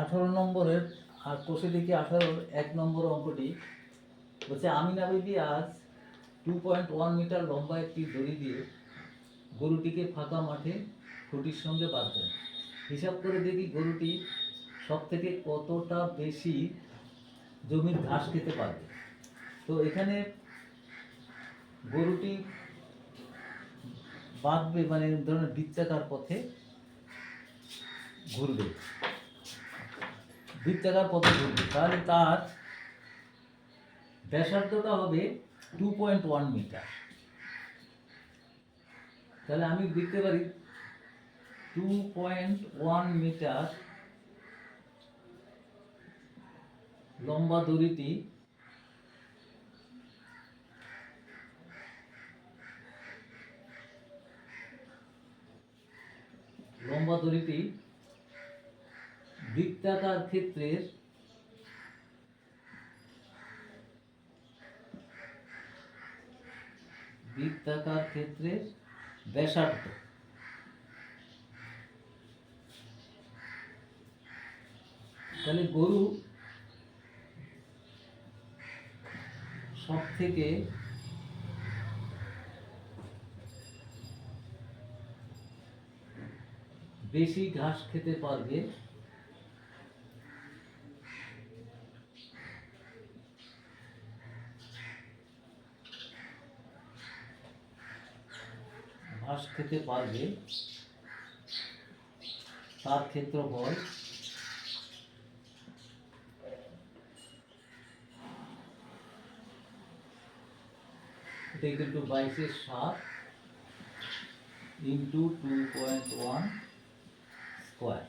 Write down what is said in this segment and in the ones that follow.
আঠারো নম্বরের আর কোষে দেখি আঠারোর এক নম্বর অঙ্কটি। বলছে আমিনা বিবি আজ টু পয়েন্ট ওয়ান মিটার লম্বা একটি দড়ি দিয়ে গরুটিকে ফাঁকা মাঠে খুঁটির সঙ্গে বাঁধবেন হিসাব করে দেখি গরুটি সব থেকে কতটা বেশি জমির ঘাস খেতে পারবে তো এখানে গরুটি বাঁধবে মানে ধরনের বৃত্তাকার পথে ঘুরবে। বৃত্তাকার পথে ঘুরবে। তাহলে তার ব্যাসার্ধটা হবে টু পয়েন্ট ওয়ান মিটার তাহলে আমি লিখতে পারি টু পয়েন্ট ওয়ান মিটার লম্বা দড়িটি লম্বা দড়িটি বৃত্তাকার ক্ষেত্রের বৃত্তাকার ক্ষেত্রের ব্যাসার্ধ। তাহলে গরু সব থেকে বেশি ঘাস খেতে পারবে খেতে পারবে, তার ক্ষেত্রফল এটা টু বাইশের সাত into two point one square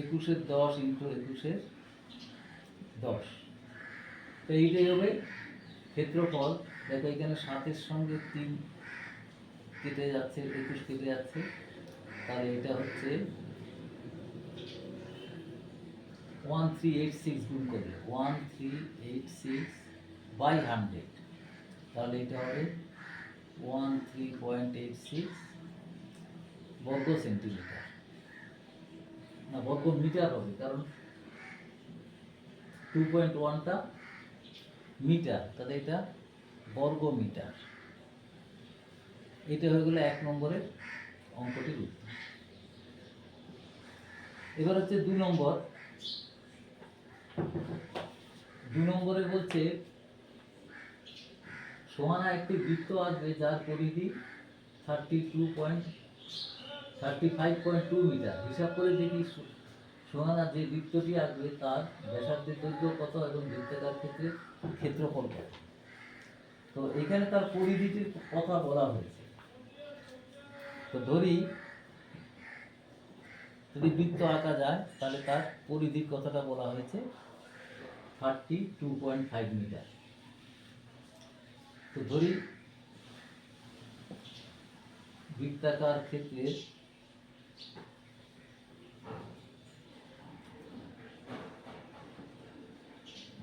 একুশের দশ ইন্টু একুশের দশ। তো এইটাই হবে ক্ষেত্রফল, দেখো এখানে সাতের সঙ্গে তিন কেটে যাচ্ছে, একুশ কেটে যাচ্ছে। তাহলে এটা হচ্ছে ওয়ান থ্রি এইট সিক্স গুণ করলে one three eight six by hundred তাহলে এটা হবে one three point eight six বর্গ সেন্টিমিটার। না, বর্গ মিটার হবে, কারণ টু পয়েন্ট ওয়ানটা মিটার, তাহলে এটা বর্গ মিটার এটা হয়ে গেলো এক নম্বরের অঙ্কটির উত্তর। এবার হচ্ছে দু নম্বর। দু নম্বরে বলছে সোহানা একটি বৃত্ত আসবে যার পরিধি thirty two point thirty five point two metre হিসাব করে দেখি সো- সোহানা যে বৃত্তটি আসবে, তার ব্যাসার্ধের দৈর্ঘ্য কত এবং বৃত্তাকার ক্ষেত্রে ক্ষেত্রফল কত? তো এখানে তার পরিধিটির কথা বলা হয়েছে। তো ধরি, যদি বৃত্ত আঁকা যায়, তাহলে তার পরিধির কথাটা বলা হয়েছে thirty two point five metre তো ধরি, বৃত্তাকার ক্ষেত্রে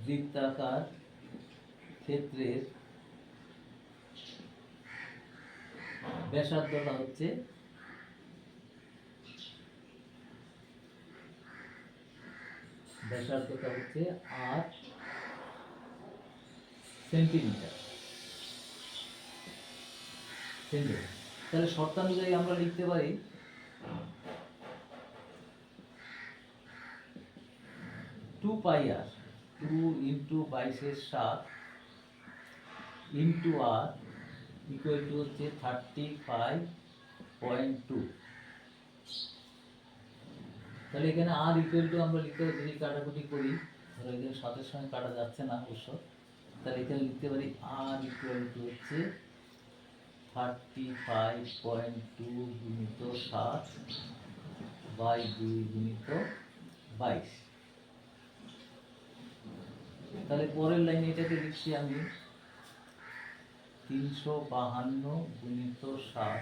বৃত্তাকার ক্ষেত্রের ব্যাসার্ধটা হচ্ছে ব্যাসার্ধটা হচ্ছে আট সেন্টিমিটার। সেন্টিমিটার। তাহলে শর্তানুযায়ী আমরা লিখতে পারি two pi r. Two into বাইশের সাত ইন্টু আর ইকুয়াল টু হচ্ছে থার্টি ফাইভ পয়েন্ট টু তাহলে এখানে আর ইকুয়াল টু আমরা লিখতে পারি, যদি কাটাকুটি করি ধরো এখানে সাতের সঙ্গে কাটা যাচ্ছে না অবশ্য। তাহলে এখানে লিখতে পারি আর ইকুয়াল টু হচ্ছে থার্টি ফাইভ পয়েন্ট টু গুণিত সাত বাই দুই গুণিত বাইশ। তাহলে পরের লাইনে এটাকে লিখছি আমি তিনশো বাহান্ন গুণিত ষাট।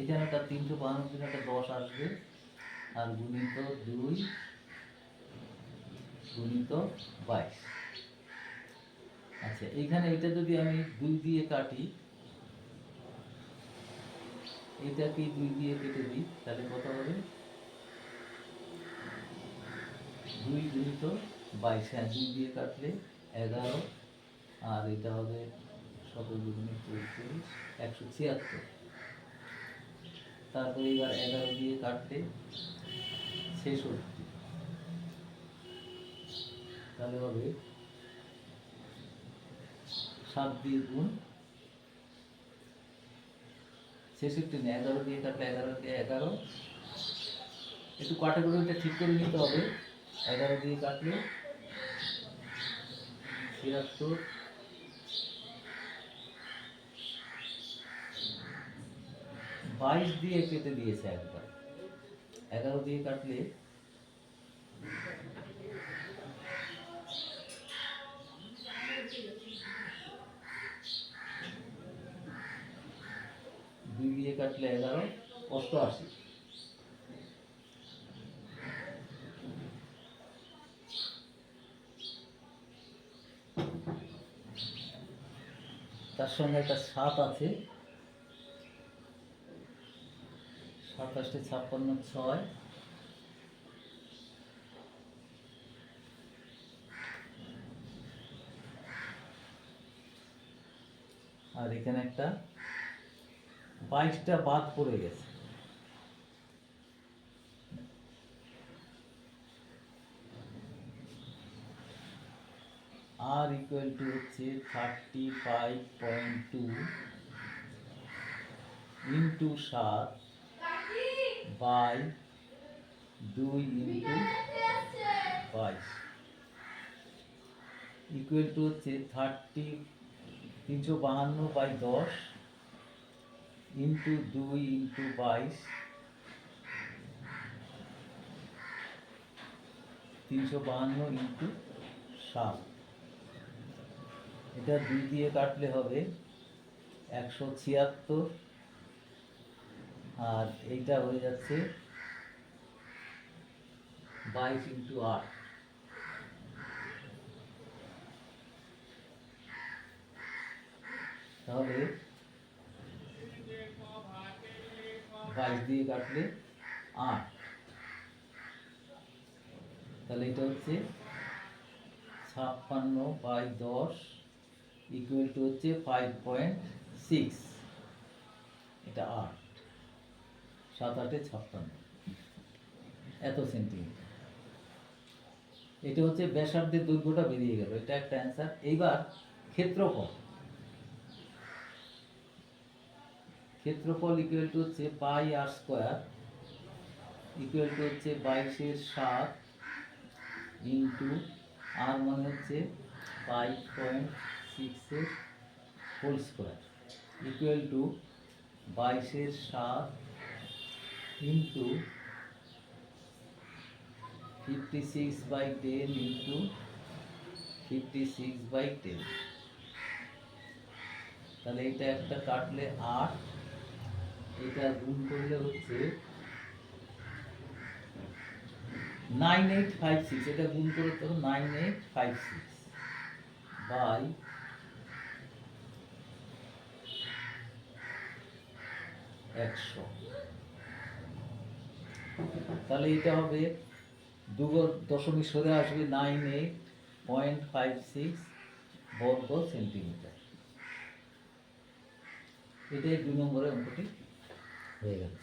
এখানে একটা তিনশো বাহান্ন দিন একটা দশ আসবে। আর গুণিত দুই গুণিত বাইশ। আচ্ছা এইখানে এটা যদি আমি দুই দিয়ে কাটি, এটাকে দুই দিয়ে কেটে দিই, তাহলে কত হবে? দুই দুই তো বাইশ হ্যাঁ দুই দিয়ে কাটলে এগারো, আর এটা হবে সতেরো দুগুণে চৌত্রিশ একশো ছিয়াত্তর। তারপরে এবার এগারো দিয়ে কাটলে ছেষট্টি। তাহলে হবে সাত দিয়ে গুণ ছেষট্টি না এগারো দিয়ে কাটলে এগারো দিয়ে এগারো। একটু ক্যাটাগরিটা ঠিক করে নিতে হবে। এগারো দিয়ে কাটলে ছিয়াত্তর। বাইশ দিয়ে কেটে দিয়েছে একবার। এগারো দিয়ে কাটলে দুই দিয়ে কাটলে এগারো অষ্টআশি তার সঙ্গে একটা সাত আছে। সাতাশটি ছাপ্পান্ন ছয়। আর এখানে একটা বাইশটা বাদ পড়ে গেছে। আর ইকুয়াল টু হচ্ছে thirty five point two into সাত বাই দুই ইন্টু বাইশ। ইকুয়াল টু হচ্ছে থার্টি তিনশো বাহান্ন বাই দশ ইন্টু দুই ইন্টু বাইশ। তিনশো বাহান্ন ইন্টু সাত। এটা দুই দিয়ে কাটলে হবে একশো ছিয়াত্তর। আর এইটা হয়ে যাচ্ছে বাইশ ইন্টু আট। তাহলে বাইশ দিয়ে কাটলে আট। তাহলে এটা হচ্ছে ছাপ্পান্ন বাই দশ। ইকুয়াল টু হচ্ছে ফাইভ পয়েন্ট সিক্স এটা আট। সাত আটে ছাপ্পান্ন। এত সেন্টিমিটার এটা হচ্ছে ব্যাসার্ধের দৈর্ঘ্যটা বেরিয়ে গেল। এটা একটা অ্যান্সার এইবার ক্ষেত্রফল। ক্ষেত্রফল ইকুয়াল টু হচ্ছে pi r square equal to হচ্ছে বাইশের সাত ইন্টু আর মানে হচ্ছে ফাইভ পয়েন্ট সিক্সের হোল স্কোয়ার ইকুয়াল টু বাইশের সাত into fifty six by ten into fifty six by ten তাহলে এটা একটা কাটলে আট এটা গুণ করলে হচ্ছে নাইন এইট ফাইভ সিক্স এটা গুণ করে তো nine eight five six by একশো। তাহলে এটা হবে দু দশমিক সরে আসবে nine eight point five six বর্গ সেন্টিমিটার এটাই দু নম্বরের অঙ্কটি হয়ে গেল।